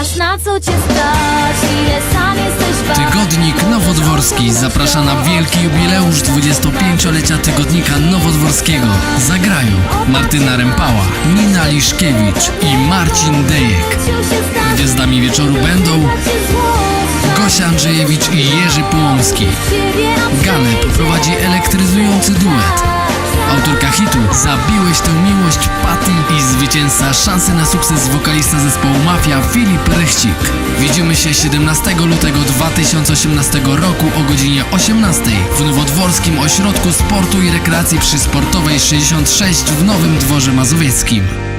Na co cię stać, ile sam jesteś wart Tygodnik Nowodworski zaprasza na wielki jubileusz 25-lecia Tygodnika Nowodworskiego. Zagrają Martyna Rempała, Nina Liszkiewicz i Marcin Dejek. Gwiazdami wieczoru będą Gosia Andrzejewicz i Jerzy Połomski. Galę poprowadzi elektryzujący duet. Autorka hitu Zabiłeś tę miłość Patty zwycięzca szansy na sukces wokalista zespołu Mafia Filip Rechcik. Widzimy się 17 lutego 2018 roku o godzinie 18 w Nowodworskim Ośrodku Sportu i Rekreacji przy Sportowej 66 w Nowym Dworze Mazowieckim.